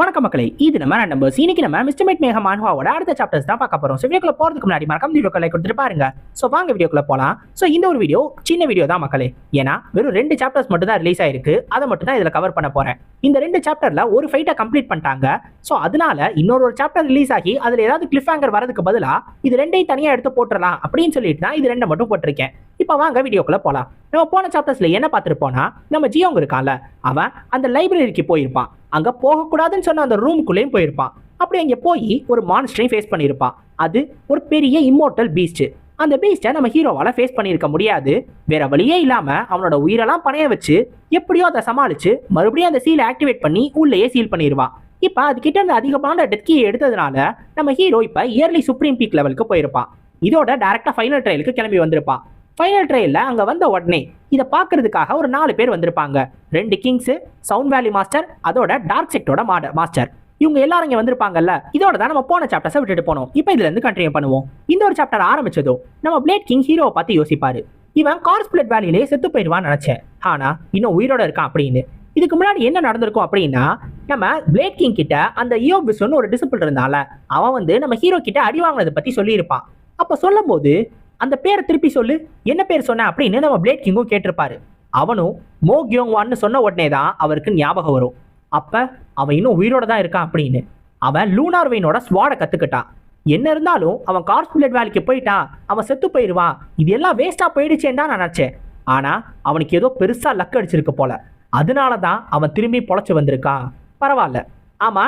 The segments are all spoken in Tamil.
வணக்கம் மக்களே இது நம்ம நம்பர்ஸ் இன்னைக்கு நம்ம மிஸ்டர் மேட் மேக மான்ஹாவோட அடுத்த சாப்டர்ஸ் தான் பார்க்க போறோம். ஸோ வீடியோக்குள்ள போறதுக்கு முன்னாடி மறக்காம வீடியோக்கு லைக் கொடுத்துட்டு பாருங்க. ஸோ வாங்க வீடியோக்குள்ள போலாம். ஸோ இந்த ஒரு வீடியோ சின்ன வீடியோ தான் மக்களே. ஏன்னா வெறும் ரெண்டு சாப்டர்ஸ் மட்டும் தான் ரிலீஸ் ஆயிருக்கு. அதை மட்டும் தான் இதில் கவர் பண்ண போறேன். இந்த ரெண்டு சாப்டர்ல ஒரு ஃபைட்டை கம்ப்ளீட் பண்ணிட்டாங்க. ஸோ அதனால இன்னொரு ஒரு சாப்டர் ரிலீஸ் ஆகி அதில் ஏதாவது கிளிஃப் ஹேங்கர் வரதுக்கு பதிலா இது ரெண்டையும் தனியாக எடுத்து போட்டுடலாம் அப்படின்னு சொல்லிட்டு தான் இது ரெண்டை மட்டும் போட்டிருக்கேன். இப்போ வாங்க வீடியோக்குள்ள போலாம். நம்ம போன சாப்டர்ஸ்ல என்ன பார்த்துருப்போம்னா நம்ம ஜியோங்க இருக்கான்ல அவன் அந்த லைப்ரரிக்கு போயிருப்பான். அங்க போகக்கூடாதுன்னு சொன்ன அந்த ரூமுக்குள்ளேயும் போயிருப்பான். அப்படி அங்கே போய் ஒரு மான்ஸ்டரையும் ஃபேஸ் பண்ணியிருப்பான். அது ஒரு பெரிய இம்மோட்டல் பீஸ்ட் அந்த பீஸ்ட்டை நம்ம ஹீரோவால் ஃபேஸ் பண்ணியிருக்க முடியாது. வேற வழியே இல்லாமல் அவனோட உயிரெல்லாம் பணைய வச்சு எப்படியோ அதை சமாளிச்சு மறுபடியும் அந்த சீலை ஆக்டிவேட் பண்ணி உள்ளேயே சீல் பண்ணிடுவான் இப்போ அதுக்கிட்ட அந்த அதிகமான டெத்கியை எடுத்ததுனால நம்ம ஹீரோ இப்போ இயர்லி சுப்ரீம் பீக் லெவலுக்கு போயிருப்பான். இதோட டேரக்டா ஃபைனல் ட்ரையலுக்கு கிளம்பி வந்திருப்பான். ஃபைனல் ட்ரையல்ல அங்கே வந்த உடனே இதை பார்க்கறதுக்காக ஒரு நாலு பேர் வந்திருப்பாங்க. ரெண்டு கிங்ஸு சவுண்ட் வேலி மாஸ்டர் அதோட டார்க் செக்டோட மாட மாஸ்டர் இவங்க எல்லாரும் இங்கே வந்திருப்பாங்கல்ல இதோட தான் நம்ம போன சாப்டர்ஸை விட்டுட்டு போனோம். இப்போ இதுலேருந்து கண்டினியூ பண்ணுவோம். இந்த ஒரு சாப்டர் ஆரம்பிச்சதோ நம்ம பிளேட் கிங் ஹீரோவை பார்த்து யோசிப்பாரு. இவன் கார்ஸ் பிளேட் செத்து போயிடுவான்னு நினச்சேன். ஆனால் இன்னும் உயிரோட இருக்கான் அப்படின்னு. இதுக்கு முன்னாடி என்ன நடந்திருக்கும் அப்படின்னா நம்ம பிளேட் கிங் கிட்ட அந்த இயோ பிஸ்னு ஒரு டிசிபிள் இருந்தால அவன் வந்து நம்ம ஹீரோ கிட்ட அடி வாங்கினதை பத்தி சொல்லியிருப்பான். அப்போ சொல்லும் போது அந்த பேரை திருப்பி சொல்லு. என்ன பேர் சொன்ன அப்படின்னு நம்ம பிளேட் கிங்கும் கேட்டிருப்பாரு. அவனும் மோ கியோங்வான்னு சொன்ன உடனே தான் அவருக்கு ஞாபகம் வரும். அப்போ அவன் இன்னும் உயிரோட தான் இருக்கான் அப்படின்னு. அவன் லூனார்வெயினோட ஸ்வாடை கற்றுக்கிட்டான் என்ன இருந்தாலும் அவன் கார்ஸ்பிளேட் வேலைக்கு போயிட்டான். அவன் செத்து போயிடுவான் இது எல்லாம் வேஸ்ட்டாக போயிடுச்சேன்னு தான் நான் நினச்சேன். ஆனால் அவனுக்கு ஏதோ பெருசாக லக் அடிச்சிருக்கு போல. அதனால தான் அவன் திரும்பி பொழைச்சி வந்திருக்கான் பரவாயில்ல. ஆமா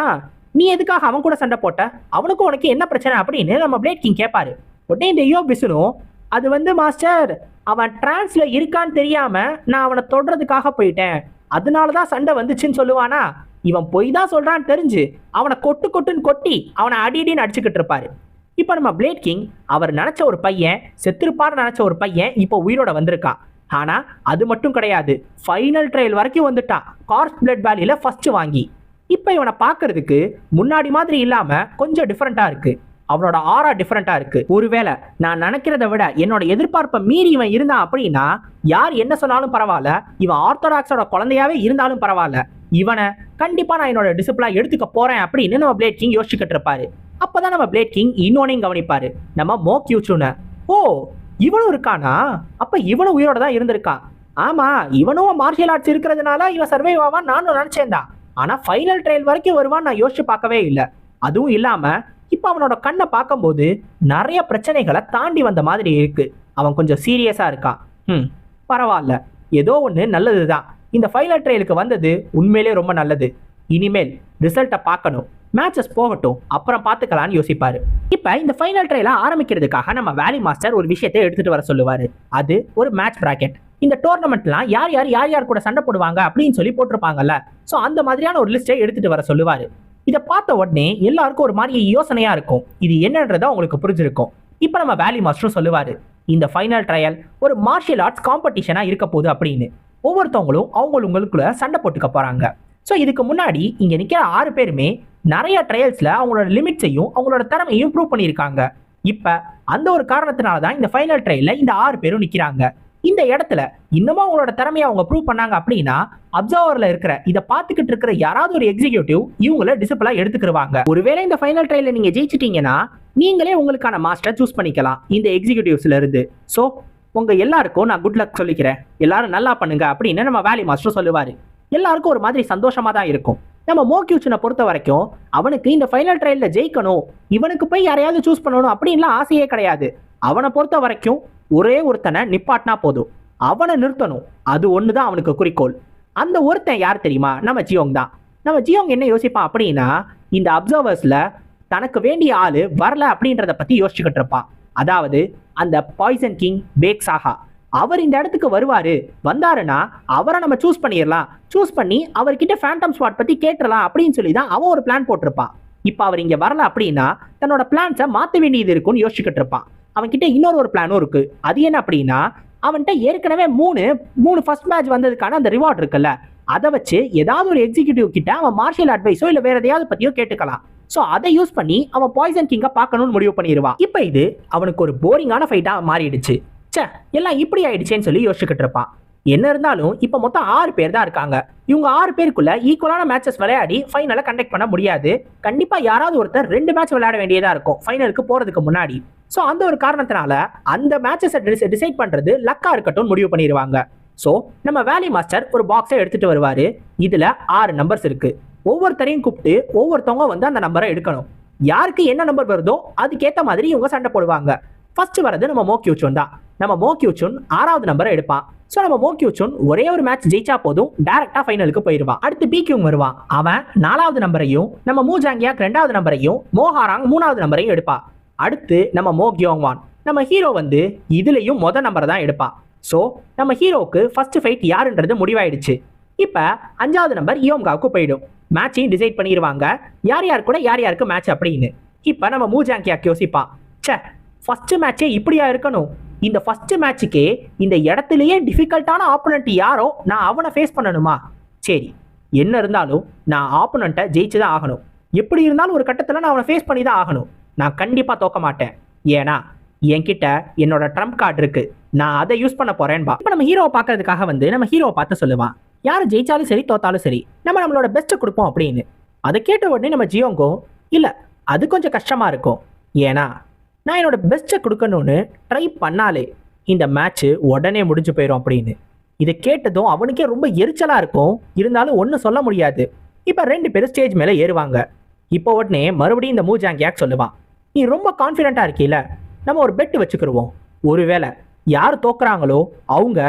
நீ எதுக்காக அவன் கூட சண்டை போட்ட? அவனுக்கும் உனக்கு என்ன பிரச்சனை அப்படின்னு நம்ம பிளேட் கிங் கேட்பாரு உடனே இந்த யோ பிசுனும் அது வந்து மாஸ்டர் அவன் டிரான்ஸ்ல இருக்கான்னு தெரியாம நான் அவனை தொடுறதுக்காக போயிட்டேன். அதனால தான் சண்டை வந்துச்சுன்னு சொல்லுவானா? இவன் பொய் தான் சொல்றான்னு தெரிஞ்சு அவனை கொட்டு கொட்டுன்னு கொட்டி அவனை அடி அடின்னு அடிச்சுக்கிட்டு இருப்பாரு. இப்போ நம்ம பிளேட் கிங் அவர் நினச்ச ஒரு பையன் செத்துருப்பார்னு நினச்ச ஒரு பையன் இப்போ உயிரோட வந்திருக்கான் ஆனால் அது மட்டும் கிடையாது. ஃபைனல் ட்ரையல் வரைக்கும் வந்துட்டான் கார்ஸ் பிளட் வேலியில் ஃபஸ்ட்டு வாங்கி. இப்போ இவனை பார்க்கறதுக்கு முன்னாடி மாதிரி இல்லாமல் கொஞ்சம் டிஃப்ரெண்ட்டாக இருக்குது அவனோட ஆரா டிஃப்ரெண்டா இருக்கு. ஒருவேளை நான் நினைக்கிறத விட என்னோட எதிர்பார்ப்பை மீறி இவன் இருந்தான் அப்படின்னா யார் என்ன சொன்னாலும் பரவாயில்ல இவன் ஆர்த்தடாக்ஸோட குழந்தையாவே இருந்தாலும் பரவாயில்ல. இவனை கண்டிப்பா நான் என்னோட டிசிப்ளா எடுத்துக்க போறேன் அப்படின்னு நம்ம பிளேட் கிங் யோசிச்சுக்கிட்டு இருப்பாரு. அப்பதான் நம்ம பிளேட் கிங் இன்னொன்னையும் கவனிப்பாரு. நம்ம மோ கியூச்சுன ஓ இவனும் இருக்கானா? அப்ப இவனும் உயிரோட தான் இருந்திருக்கான் ஆமா இவனும் மார்ஷியல் ஆர்ட்ஸ் இருக்கிறதுனால இவன் சர்வைவ் ஆவான் நானும் நினைச்சேன்டா. ஆனா ஃபைனல் ட்ரையல் வரைக்கும் வருவான் நான் யோசிச்சு பார்க்கவே இல்லை. அதுவும் இல்லாம இப்போ அவனோட கண்ணை பார்க்கும்போது நிறைய பிரச்சனைகளை தாண்டி வந்த மாதிரி இருக்கு. அவன் கொஞ்சம் சீரியஸாக இருக்கான். ம் பரவாயில்ல. ஏதோ ஒன்று நல்லது தான் இந்த ஃபைனல் ட்ரையலுக்கு வந்தது உண்மையிலே ரொம்ப நல்லது. இனிமேல் ரிசல்ட்டை பார்க்கணும். மேட்சஸ் போகட்டும். அப்புறம் பார்த்துக்கலான்னு யோசிப்பார். இப்போ இந்த ஃபைனல் ட்ரையலை ஆரம்பிக்கிறதுக்காக நம்ம வேலி மாஸ்டர் ஒரு விஷயத்தை எடுத்துகிட்டு வர சொல்லுவார். அது ஒரு மேட்ச் ப்ராக்கெட் இந்த டோர்னமெண்ட்லாம் யார் யார் யார் யார் கூட சண்டை போடுவாங்க அப்படின்னு சொல்லி போட்டிருப்பாங்கல்ல. ஸோ அந்த மாதிரியான ஒரு லிஸ்ட்டை எடுத்துகிட்டு வர சொல்லுவார். இதை பார்த்த உடனே எல்லாருக்கும் ஒரு மாதிரி யோசனையா இருக்கும். இது என்னன்றதை உங்களுக்கு புரிஞ்சிருக்கும். இப்போ நம்ம வேலி மாஸ்டரும் சொல்லுவாரு இந்த ஃபைனல் ட்ரையல் ஒரு மார்ஷியல் ஆர்ட்ஸ் காம்படிஷனாக இருக்க போகுது அப்படின்னு. ஒவ்வொருத்தவங்களும் அவங்களுக்குள்ள சண்டை போட்டுக்க போகிறாங்க ஸோ இதுக்கு முன்னாடி இங்கே நிற்கிற ஆறு பேருமே நிறைய ட்ரையல்ஸில் அவங்களோட லிமிட்ஸையும் அவங்களோட திறமையும் ப்ரூவ் பண்ணியிருக்காங்க. இப்போ அந்த ஒரு காரணத்தினால தான் இந்த ஃபைனல் ட்ரையலில் இந்த ஆறு பேரும் நிற்கிறாங்க இந்த இடத்துல இன்னமும் அவங்களோட திறமையை அவங்க ப்ரூவ் பண்ணாங்க அப்படின்னா அப்சர்வர்ல இருக்கிற இதை பார்த்துக்கிட்டு இருக்கிற யாராவது ஒரு எக்ஸிக்யூட்டிவ் இவங்கள டிசிப்ளா எடுத்துக்கிடுவாங்க ஒருவேளை இந்த ஃபைனல் ட்ரையல நீங்க ஜெயிச்சிட்டீங்கன்னா நீங்களே உங்களுக்கான மாஸ்டர் சூஸ் பண்ணிக்கலாம் இந்த எக்ஸிக்யூட்டிவ்ஸ்ல இருந்து. ஸோ உங்க எல்லாருக்கும் நான் குட் லக் சொல்லிக்கிறேன். எல்லாரும் நல்லா பண்ணுங்க அப்படின்னு நம்ம வேலி மாஸ்டர் சொல்லுவாரு. எல்லாருக்கும் ஒரு மாதிரி சந்தோஷமா தான் இருக்கும். நம்ம மோக்யூச்சனை பொறுத்த வரைக்கும் அவனுக்கு இந்த ஃபைனல் ட்ரையல்ல ஜெயிக்கணும். இவனுக்கு போய் யாரையாவது சூஸ் பண்ணணும் அப்படின்லாம் ஆசையே கிடையாது. அவனை பொறுத்த வரைக்கும் ஒரே ஒருத்தனை நிப்பாட்டினா போதும். அவனை நிறுத்தணும். அது ஒன்று தான் அவனுக்கு குறிக்கோள். அந்த ஒருத்தன் யார் தெரியுமா? நம்ம ஜியோங் தான். நம்ம ஜியோங் என்ன யோசிப்பான் அப்படின்னா இந்த அப்சர்வர்ஸில் தனக்கு வேண்டிய ஆள் வரல அப்படின்றத பற்றி யோசிச்சுக்கிட்டு இருப்பான். அதாவது அந்த பாய்சன் கிங் பேக் சாஹா அவர் இந்த இடத்துக்கு வருவார். வந்தாருன்னா அவரை நம்ம சூஸ் பண்ணிடலாம். சூஸ் பண்ணி அவர்கிட்ட ஃபேண்டம் ஸ்பாட் பற்றி கேட்டுடலாம் அப்படின்னு சொல்லி தான் அவன் ஒரு பிளான் போட்டிருப்பான். இப்போ அவர் இங்கே வரல அப்படின்னா தன்னோட பிளான்ஸை மாற்ற வேண்டியது இருக்கும்னு யோசிச்சுக்கிட்டு இருப்பான். அவன்கிட்ட இன்னொரு ஒரு பிளானும் இருக்கு. அது என்ன அப்படின்னா அவன்கிட்ட ஏற்கனவே மூணு மூணு ஃபர்ஸ்ட் மேட்ச் வந்ததுக்கான அந்த ரிவார்ட் இருக்குல்ல அதை வச்சு ஏதாவது ஒரு எக்ஸிக்யூட்டிவ் கிட்ட அவன் மார்ஷியல் அட்வைஸோ இல்லை வேற எதையாவது பத்தியோ கேட்டுக்கலாம். ஸோ அதை யூஸ் பண்ணி அவன் பாய்சன் கிங்கை பார்க்கணும்னு முடிவு பண்ணிடுவான் இப்போ இது அவனுக்கு ஒரு போரிங்கான ஃபைட்டாக மாறிடுச்சு. ச்சே எல்லாம் இப்படி ஆயிடுச்சேன்னு சொல்லி யோசிச்சுக்கிட்டு இருப்பான். என்ன இருந்தாலும் இப்போ மொத்தம் ஆறு பேர் தான் இருக்காங்க. இவங்க ஆறு பேருக்குள்ள ஈக்குவலான மேட்சஸ் விளையாடி ஃபைனலை கண்டக்ட் பண்ண முடியாது. கண்டிப்பா யாராவது ஒருத்தர் ரெண்டு மேட்ச் விளையாட வேண்டியதா இருக்கும். ஃபைனலுக்கு போறதுக்கு முன்னாடி. ஸோ அந்த ஒரு காரணத்தினால அந்த மேட்சஸை டிசைட் பண்றது லக்கா இருக்கட்டும் முடிவு பண்ணிடுவாங்க ஸோ நம்ம வேலி மாஸ்டர் ஒரு பாக்ஸை எடுத்துட்டு வருவாரு. இதுல ஆறு நம்பர்ஸ் இருக்கு. ஒவ்வொருத்தரையும் கூப்பிட்டு ஒவ்வொருத்தவங்க வந்து அந்த நம்பரை எடுக்கணும். யாருக்கு என்ன நம்பர் வருதோ அதுக்கேற்ற மாதிரி இவங்க சண்டை போடுவாங்க. ஃபர்ஸ்ட் வரது நம்ம மோக்கியூச்சுன் தான். நம்ம மோக்கியூச்சுன் ஆறாவது நம்பரை எடுப்பான். ஸோ நம்ம மோக்யூச்சோன் ஒரே ஒரு மேட்ச் ஜெயிச்சா போதும் டேரக்டா ஃபைனலுக்கு போயிடுவான் அடுத்து பிக்யூங் வருவான் அவன் நாலாவது நம்பரையும் நம்ம மூஜாங்கியாக் ரெண்டாவது நம்பரையும் மோஹாராங் மூணாவது நம்பரையும் எடுப்பா. அடுத்து நம்ம மோ கியோங்வான் நம்ம ஹீரோ வந்து இதுலேயும் மொத நம்பரை தான் எடுப்பா. ஸோ நம்ம ஹீரோவுக்கு ஃபர்ஸ்ட் ஃபைட் யாருன்றது முடிவாயிடுச்சு. இப்போ அஞ்சாவது நம்பர் யோம்காவுக்கு போயிடும். மேட்சையும் டிசைட் பண்ணிடுவாங்க யார் யார் கூட யார் யாருக்கு மேட்ச் அப்படின்னு. இப்போ நம்ம மூஜாங்கியாக் யோசிப்பான் ச்சே ஃபஸ்ட்டு மேட்சே இப்படியா இருக்கணும்? இந்த ஃபர்ஸ்ட் மேட்சுக்கே இந்த இடத்துலயே டிஃபிகல்ட்டான ஆப்போனண்ட் யாரோ நான் அவனை ஃபேஸ் பண்ணணுமா? சரி. என்ன இருந்தாலும் நான் ஆப்போனண்ட்டை ஜெயிச்சு தான் ஆகணும். எப்படி இருந்தாலும் ஒரு கட்டத்தில் நான் அவனை ஃபேஸ் பண்ணி தான் ஆகணும். நான் கண்டிப்பாக தோக்க மாட்டேன். ஏன்னா என்கிட்ட என்னோட ட்ரம்ப் கார்டு இருக்கு. நான் அதை யூஸ் பண்ண போறேன்பா. இப்போ நம்ம ஹீரோவை பார்க்கறதுக்காக வந்து நம்ம ஹீரோவை பார்த்து சொல்லுவான். யார் ஜெயிச்சாலும் சரி தோத்தாலும் சரி நம்ம நம்மளோட பெஸ்ட்டை கொடுப்போம் அப்படின்னு. அதை கேட்ட உடனே நம்ம ஜியோங்கோ இல்லை அது கொஞ்சம் கஷ்டமாக இருக்கும். ஏன்னா நான் என்னோட பெஸ்ட்டை கொடுக்கணும்னு ட்ரை பண்ணாலே இந்த மேட்ச்சு உடனே முடிஞ்சு போயிடும் அப்படின்னு. இதை கேட்டதும் அவனுக்கே ரொம்ப எரிச்சலாக இருக்கும். இருந்தாலும் ஒன்றும் சொல்ல முடியாது. இப்போ ரெண்டு பேரும் ஸ்டேஜ் மேலே ஏறுவாங்க. இப்போ உடனே மறுபடியும் இந்த மூஜாங் யாக் சொல்லுவான் நீ ரொம்ப கான்ஃபிடென்ட்டாக இருக்கீல நம்ம ஒரு பெட்டு வச்சுக்கிருவோம். ஒருவேளை யார் தோக்குறாங்களோ அவங்க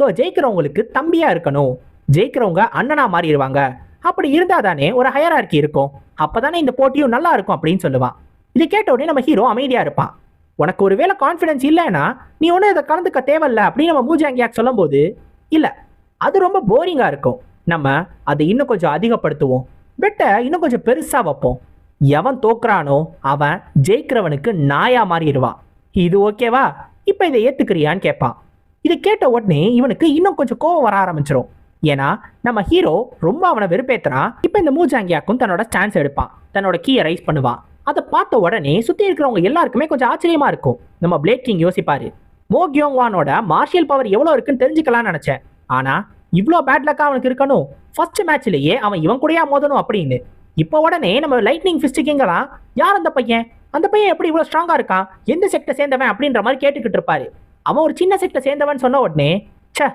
தோ ஜெயிக்கிறவங்களுக்கு தம்பியாக இருக்கணும். ஜெயிக்கிறவங்க அண்ணனா மாறிடுவாங்க அப்படி இருந்தால் தானே ஒரு ஹையரார்கி இருக்கும். அப்போ தானே இந்த போட்டியும் நல்லா இருக்கும் அப்படின்னு சொல்லுவான். இதை கேட்ட உடனே நம்ம ஹீரோ அமைதியாக இருப்பான் உனக்கு ஒரு வேளை கான்ஃபிடன்ஸ் இல்லைன்னா நீ ஒன்றும் இதை கலந்துக்க தேவையில்ல அப்படின்னு நம்ம மூஜாங்கியாக் சொல்லும்போது இல்லை அது ரொம்ப போரிங்காக இருக்கும். நம்ம அதை இன்னும் கொஞ்சம் அதிகப்படுத்துவோம். பெட்டை இன்னும் கொஞ்சம் பெருசாக வைப்போம். எவன் தோக்குறானோ அவன் ஜெயிக்கிறவனுக்கு நாயா மாறிடுவான் இது ஓகேவா இப்போ இதை ஏற்றுக்கிறியான்னு கேட்பான் இதை கேட்ட உடனே இவனுக்கு இன்னும் கொஞ்சம் கோவம் வர ஆரம்பிச்சிடும் ஏன்னா நம்ம ஹீரோ ரொம்ப அவனை வெறுப்பேற்றுறான் இப்போ இந்த மூஜாங்கியாக்கும் தன்னோட ஸ்டான்ஸ் எடுப்பான். தன்னோட கீயை ரைஸ் பண்ணுவான். அதை பார்த்த உடனே சுற்றி இருக்கிறவங்க எல்லாருக்குமே கொஞ்சம் ஆச்சரியமாக இருக்கும். நம்ம பிளேட் கிங் யோசிப்பாரு மோ கியோங்வானோட மார்ஷியல் பவர் எவ்வளோ இருக்குன்னு தெரிஞ்சுக்கலாம்னு நினச்சேன். ஆனால் இவ்வளோ பேட்லக்கா அவனுக்கு இருக்கணும். ஃபர்ஸ்ட் மேட்ச்லேயே அவன் இவன் கூடயா மோதணும் அப்படின்னு. இப்போ உடனே நம்ம லைட்னிங் ஃபிஸ்டிக்கிங்கலாம் யார் அந்த பையன்? அந்த பையன் எப்படி இவ்வளோ ஸ்ட்ராங்காக இருக்கான்? எந்த செக்டை சேர்ந்தவன்? அப்படின்ற மாதிரி கேட்டுக்கிட்டு இருப்பாரு. அவன் ஒரு சின்ன செக்டை சேர்ந்தவன் சொன்ன உடனே சே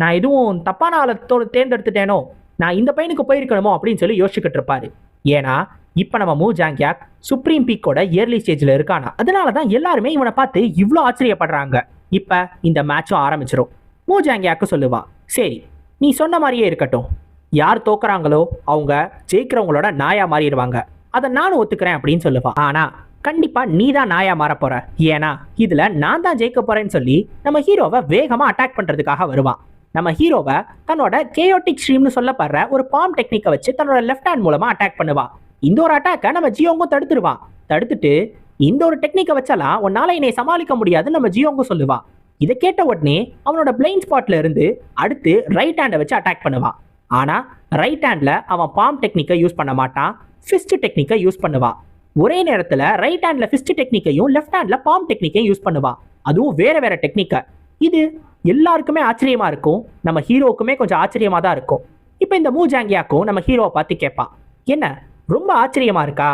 நான் எதுவும் தப்பான ஆளத்தோடு தேர்ந்தெடுத்துட்டேனோ? நான் இந்த பையனுக்கு போயிருக்கணுமோ? அப்படின்னு சொல்லி யோசிச்சுக்கிட்டு இருப்பாரு. ஏன்னா இப்போ நம்ம மூ ஜாங்கியாக் சுப்ரீம் பீக்கோட இயர்லி ஸ்டேஜில் இருக்கானா? அதனால தான் எல்லாருமே இவனை பார்த்து இவ்வளோ ஆச்சரியப்படுறாங்க. இப்போ இந்த மேட்சும் ஆரம்பிச்சிடும் மூ ஜாங்கியாக்கு சொல்லுவா சரி நீ சொன்ன மாதிரியே இருக்கட்டும். யார் தோக்குறாங்களோ அவங்க ஜெயிக்கிறவங்களோட நாயா மாறிடுவாங்க. அதை நானும் ஒத்துக்கிறேன் அப்படின்னு சொல்லுவா. ஆனால் கண்டிப்பாக நீ தான் நாயா மாற போற. ஏன்னா இதில் நான் தான் ஜெயிக்க போறேன்னு சொல்லி நம்ம ஹீரோவை வேகமாக அட்டாக் பண்ணுறதுக்காக வருவான் நம்ம ஹீரோவை தன்னோட கேயோட்டிக் ஸ்ட்ரீம்னு சொல்லப்படுற ஒரு பாம் டெக்னிக்கை வச்சு தன்னோட லெஃப்ட் ஹேண்ட் மூலமாக அட்டாக் பண்ணுவான் இந்த ஒரு அட்டாக்கை நம்ம ஜியோங்கும் தடுத்துருவான் தடுத்துட்டு இந்த ஒரு டெக்னிக்கை வச்சாலாம் உன்னால என்னை சமாளிக்க முடியாதுன்னு நம்ம ஜியோங்கும் சொல்லுவான் இதை கேட்ட உடனே அவனோட பிளைன் ஸ்பாட்ல இருந்து அடுத்து ரைட் ஹேண்டை வச்சு அட்டாக் பண்ணுவான் ஆனால் ரைட் ஹேண்டில் அவன் பாம் டெக்னிக்கை யூஸ் பண்ண மாட்டான் ஃபிஸ்ட் டெக்னிக்கை யூஸ் பண்ணுவான் ஒரே நேரத்தில் ரைட் ஹேண்டில் ஃபிஸ்ட் டெக்னிக்கையும் லெஃப்ட் ஹேண்டில் பாம் டெக்னிக்கையும் யூஸ் பண்ணுவான் அதுவும் வேற வேற டெக்னிக்கை இது எல்லாருக்குமே ஆச்சரியமாக இருக்கும். நம்ம ஹீரோவுக்குமே கொஞ்சம் ஆச்சரியமாக தான் இருக்கும். இப்போ இந்த மூஜாங்கியாக்கும் நம்ம ஹீரோவை பார்த்து கேட்பான். என்ன? ரொம்ப ஆச்சரியமா இருக்கா?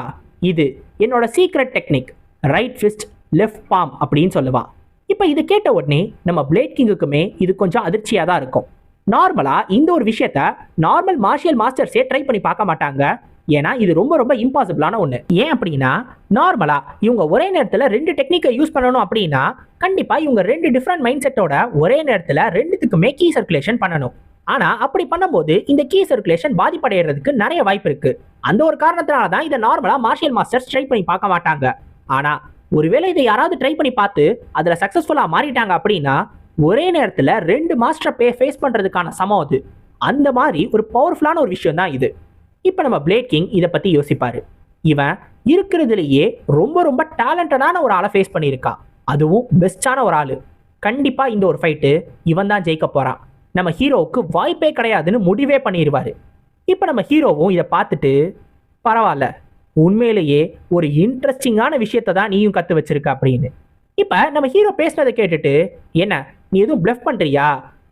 இது என்னோட secret technique right fist left palm அப்படின்னு சொல்லுவான் இப்போ இது கேட்ட உடனே நம்ம பிளேட் கிங்குக்குமே இது கொஞ்சம் அதிர்ச்சியாக தான் இருக்கும். நார்மலாக இந்த ஒரு விஷயத்த நார்மல் மார்ஷியல் மாஸ்டர்ஸே ட்ரை பண்ணி பார்க்க மாட்டாங்க. ஏன்னா இது ரொம்ப ரொம்ப இம்பாசிபிளான ஒன்று ஏன் அப்படின்னா நார்மலாக இவங்க ஒரே நேரத்தில் ரெண்டு டெக்னிக்கை யூஸ் பண்ணணும் அப்படின்னா கண்டிப்பாக இவங்க ரெண்டு டிஃப்ரெண்ட் மைண்ட் செட்டோட ஒரே நேரத்தில் ரெண்டுத்துக்குமே கீ சர்க்குலேஷன் பண்ணணும். ஆனா அப்படி பண்ணும்போது இந்த கீ சர்க்குலேஷன் பாதிப்படைகிறதுக்கு நிறைய வாய்ப்பு இருக்கு. அந்த ஒரு காரணத்தினால தான் இதை நார்மலா மார்ஷியல் மாஸ்டர்ஸ் ட்ரை பண்ணி பார்க்க மாட்டாங்க. ஆனா ஒருவேளை இதை யாராவது ட்ரை பண்ணி பார்த்து அதுல சக்சஸ்ஃபுல்லா மாறிட்டாங்க அப்படின்னா ஒரே நேரத்துல ரெண்டு மாஸ்டரை பே ஃபேஸ் பண்றதுக்கான சமம் அது. அந்த மாதிரி ஒரு பவர்ஃபுல்லான ஒரு விஷயம் தான் இது. இப்போ நம்ம பிளேட் கிங் இதை பத்தி யோசிப்பாரு. இவன் இருக்கிறதுலயே ரொம்ப ரொம்ப டேலண்டடான ஒரு ஆளை ஃபேஸ் பண்ணியிருக்கான். அதுவும் பெஸ்டான ஒரு ஆளு. கண்டிப்பா இந்த ஒரு ஃபைட்டு இவன் தான் ஜெயிக்க போறான். நம்ம ஹீரோவுக்கு வாய்ப்பே கிடையாதுன்னு முடிவே பண்ணிடுவார் இப்போ நம்ம ஹீரோவும் இதை பார்த்துட்டு பரவாயில்ல உண்மையிலேயே ஒரு இன்ட்ரெஸ்டிங்கான விஷயத்தை தான் நீயும் கற்று வச்சிருக்க அப்படின்னு. இப்போ நம்ம ஹீரோ பேசுனதை கேட்டுட்டு என்ன நீ எதுவும் பிளஃப் பண்ணுறியா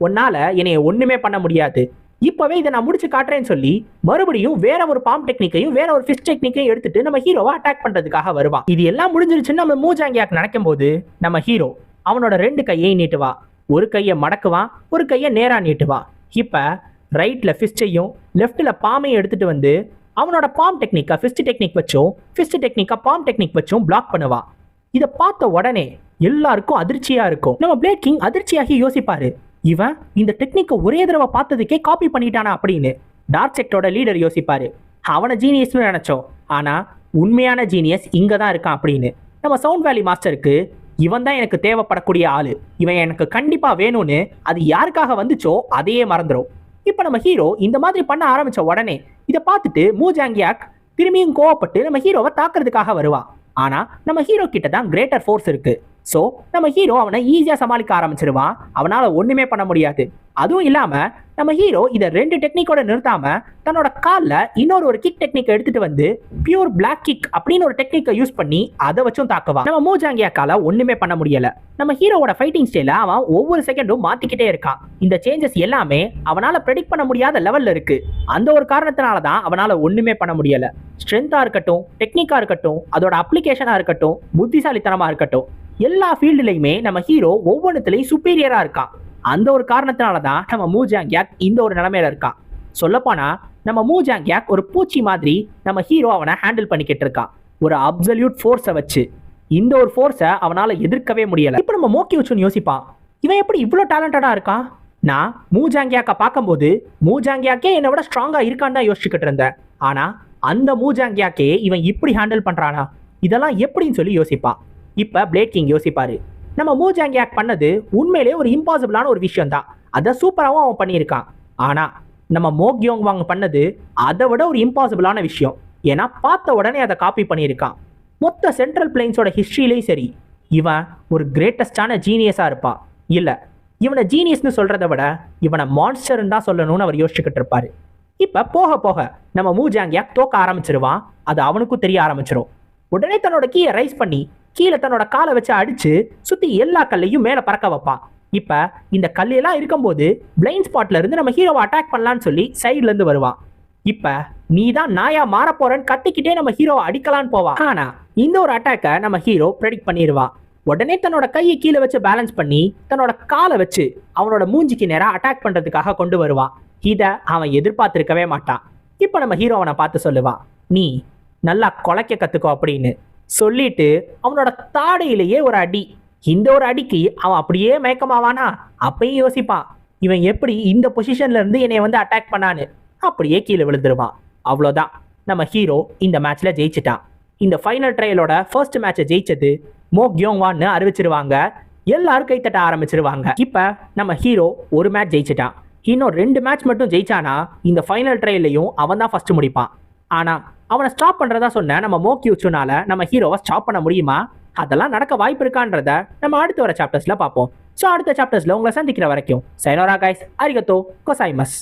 உன்னால் என்னைய ஒன்றுமே பண்ண முடியாது. இப்போவே இதை நான் முடிச்சு காட்டுறேன்னு சொல்லி மறுபடியும் வேற ஒரு பாம் டெக்னிக்கையும் வேற ஒரு ஃபிஷ் டெக்னிக்கையும் எடுத்துட்டு நம்ம ஹீரோவை அட்டாக் பண்ணுறதுக்காக வருவான். இது எல்லாம் முடிஞ்சிருச்சுன்னு நம்ம மூஜாங்கியாக்கு நினைக்கும் போது நம்ம ஹீரோ அவனோட ரெண்டு கையை நீட்டுவா. ஒரு கையை மடக்குவான் ஒரு கையை நேராக நீட்டுவான் இப்போ ரைட்டில் ஃபிஸ்டையும் லெஃப்ட்டில் பாமையும் எடுத்துகிட்டு வந்து அவனோட பாம் டெக்னிக்காக ஃபிஸ்ட் டெக்னிக் வச்சும் ஃபிஸ்ட் டெக்னிக்காக பாம் டெக்னிக் வச்சும் பிளாக் பண்ணுவான் இதை பார்த்த உடனே எல்லாருக்கும் அதிர்ச்சியாக இருக்கும். நம்ம பிளேட் கிங் அதிர்ச்சியாகி யோசிப்பார் இவன் இந்த டெக்னிக்கை ஒரே தடவை பார்த்ததுக்கே காப்பி பண்ணிட்டானா? அப்படின்னு டார்க் செக்டரோட லீடர் யோசிப்பாரு. அவனை ஜீனியஸ்னு நினச்சோம். ஆனால் உண்மையான ஜீனியஸ் இங்கே தான் இருக்கான் அப்படின்னு. நம்ம சவுண்ட் வேலி மாஸ்டருக்கு இவன் தான் எனக்கு தேவைப்படக்கூடிய ஆளு. இவன் எனக்கு கண்டிப்பா வேணும்னு அது யாருக்காக வந்துச்சோ அதையே மறந்துடும் இப்போ நம்ம ஹீரோ இந்த மாதிரி பண்ண ஆரம்பிச்ச உடனே இதை பார்த்துட்டு மூஜாங்கியாக் திரும்பியும் கோவப்பட்டு நம்ம ஹீரோவை தாக்குறதுக்காக வருவான். ஆனா நம்ம ஹீரோ கிட்ட தான் கிரேட்டர் ஃபோர்ஸ் இருக்கு. ஸோ நம்ம ஹீரோ அவனை ஈஸியாக சமாளிக்க ஆரம்பிச்சிருவான். அவனால் ஒன்றுமே பண்ண முடியாது. அதுவும் இல்லாமல் நம்ம ஹீரோ இதை ரெண்டு டெக்னிக்கோட நிறுத்தாமல் தன்னோட காலில் இன்னொரு ஒரு கிக் டெக்னிக் எடுத்துட்டு வந்து பியூர் பிளாக் கிக் அப்படின்னு ஒரு டெக்னிக்கை யூஸ் பண்ணி அதை வச்சும் தாக்குவான். நம்ம மூஜாங்கியாக்கால ஒன்றுமே பண்ண முடியலை. நம்ம ஹீரோவோட ஃபைட்டிங் ஸ்டைல அவன் ஒவ்வொரு செகண்டும் மாற்றிக்கிட்டே இருக்கான். இந்த சேஞ்சஸ் எல்லாமே அவனால் ப்ரெடிக்ட் பண்ண முடியாத லெவலில் இருக்கு. அந்த ஒரு காரணத்தினால தான் அவனால் ஒன்றுமே பண்ண முடியலை. ஸ்ட்ரென்த்தாக இருக்கட்டும் டெக்னிக்காக இருக்கட்டும் அதோட அப்ளிகேஷனாக இருக்கட்டும் புத்திசாலித்தனமாக இருக்கட்டும் எல்லா ஃபீல்டுலையுமே நம்ம ஹீரோ ஒவ்வொன்றுத்துலையும் சுப்பீரியரா இருக்கான் அந்த ஒரு காரணத்தினால தான் நம்ம மூஜாங் யாக் இந்த ஒரு நிலைமையில இருக்கான் சொல்லப்போனா நம்ம மூஜாங் மூஜாங்கியாக் ஒரு பூச்சி மாதிரி நம்ம ஹீரோ அவனை ஹேண்டில் பண்ணிக்கிட்டு இருக்கான் ஒரு அப்சல்யூட் ஃபோர்ஸை வச்சு. இந்த ஒரு ஃபோர்ஸை அவனால் எதிர்க்கவே முடியலை. இப்போ நம்ம மோக்கி வச்சுன்னு யோசிப்பான் இவன் எப்படி இவ்வளோ டேலண்டடாக இருக்கான்? நான் மூஜாங்கியாக்கை பார்க்கும்போது மூஜாங்கியாக்கே என்னை விட ஸ்ட்ராங்காக இருக்கான்னு தான் யோசிச்சுக்கிட்டு இருந்தேன். ஆனால் அந்த மூஜாங்கியாக்கே இவன் இப்படி ஹேண்டில் பண்ணுறானா இதெல்லாம் எப்படின்னு சொல்லி யோசிப்பான் இப்போ பிளேட் கிங் யோசிப்பார். நம்ம மூஜாங்கியாக் பண்ணது உண்மையிலேயே ஒரு இம்பாசிபிளான ஒரு விஷயம் தான் அதை சூப்பராகவும் அவன் பண்ணியிருக்கான். ஆனால் நம்ம மோக்யோங் வாங் பண்ணது அதை விட ஒரு இம்பாசிபிளான விஷயம். ஏன்னா பார்த்த உடனே அதை காப்பி பண்ணியிருக்கான். மொத்த சென்ட்ரல் பிளைன்ஸோட ஹிஸ்ட்ரியிலையும் சரி. இவன் ஒரு கிரேட்டஸ்டான ஜீனியஸாக இருப்பான். இல்லை இவனை ஜீனியஸ்னு சொல்கிறத விட இவனை மான்ஸ்டர்னு தான் சொல்லணும்னு அவர் யோசிச்சுக்கிட்டு இருப்பார். இப்போ போக போக நம்ம மூஜாங்கியாக் தோக்க ஆரம்பிச்சிருவான். அது அவனுக்கும் தெரிய ஆரம்பிச்சிரும். உடனே தன்னோட கீயை ரைஸ் பண்ணி கீழே தன்னோட காலை வச்சு அடிச்சு சுத்தி எல்லா கல்லையும் மேலே பறக்க வைப்பான் இப்ப இந்த கல்லெல்லாம் இருக்கும்போது பிளைண்ட் ஸ்பாட்ல இருந்து நம்ம ஹீரோவை அட்டாக் பண்ணலாம்னு சொல்லி சைடுல இருந்து வருவான் இப்ப நீ தான் நாயா மாற போறேன்னு கத்திக்கிட்டே நம்ம ஹீரோவை அடிக்கலான்னு போவான் ஆனா இந்த ஒரு அட்டாக்கை நம்ம ஹீரோ ப்ரெடிக்ட் பண்ணிடுவான் உடனே தன்னோட கையை கீழே வச்சு பேலன்ஸ் பண்ணி தன்னோட காலை வச்சு அவனோட மூஞ்சிக்கு நேராக அட்டாக் பண்றதுக்காக கொண்டு வருவான் இதை அவன் எதிர்பார்த்திருக்கவே மாட்டான். இப்போ நம்ம ஹீரோ அவனை பார்த்து சொல்லுவான் நீ நல்லா கொலைக்க கத்துக்கோ அப்படின்னு. சொல்லிட்டு அவனோட தாடையிலேயே ஒரு அடி. இந்த ஒரு அடிக்கு அவன் அப்படியே மயக்கமாவானா? அப்பயும் யோசிப்பான் இவன் எப்படி இந்த பொசிஷன்ல இருந்து என்னை வந்து அட்டாக் பண்ணான்னு. அப்படியே கீழே விழுந்துருவான். அவ்வளோதான். நம்ம ஹீரோ இந்த மேட்ச்ல ஜெயிச்சிட்டான். இந்த ஃபைனல் ட்ரையலோட ஃபர்ஸ்ட் மேட்சை ஜெயிச்சது மோ கியோங்வான்னு அறிவிச்சிருவாங்க. எல்லாரும் கைத்தட்ட ஆரம்பிச்சிருவாங்க. இப்போ நம்ம ஹீரோ ஒரு மேட்ச் ஜெயிச்சிட்டான். இன்னும் ரெண்டு மேட்ச் மட்டும் ஜெயிச்சானா இந்த ஃபைனல் ட்ரையல்லையும் அவன் தான் ஃபர்ஸ்ட் முடிப்பான். ஆனால் அவனை ஸ்டாப் பண்றதா சொன்ன நம்ம மோக்கி உச்சுனால நம்ம ஹீரோவை ஸ்டாப் பண்ண முடியுமா? அதெல்லாம் நடக்க வாய்ப்பு இருக்கான்றத நம்ம அடுத்து வர சாப்டர்ஸ்ல பார்ப்போம். ஸோ அடுத்த சாப்டர்ஸ்ல உங்களை சந்திக்கிற வரைக்கும் சைனோரா கைஸ் அரிகத்தோ கொசாய்மஸ்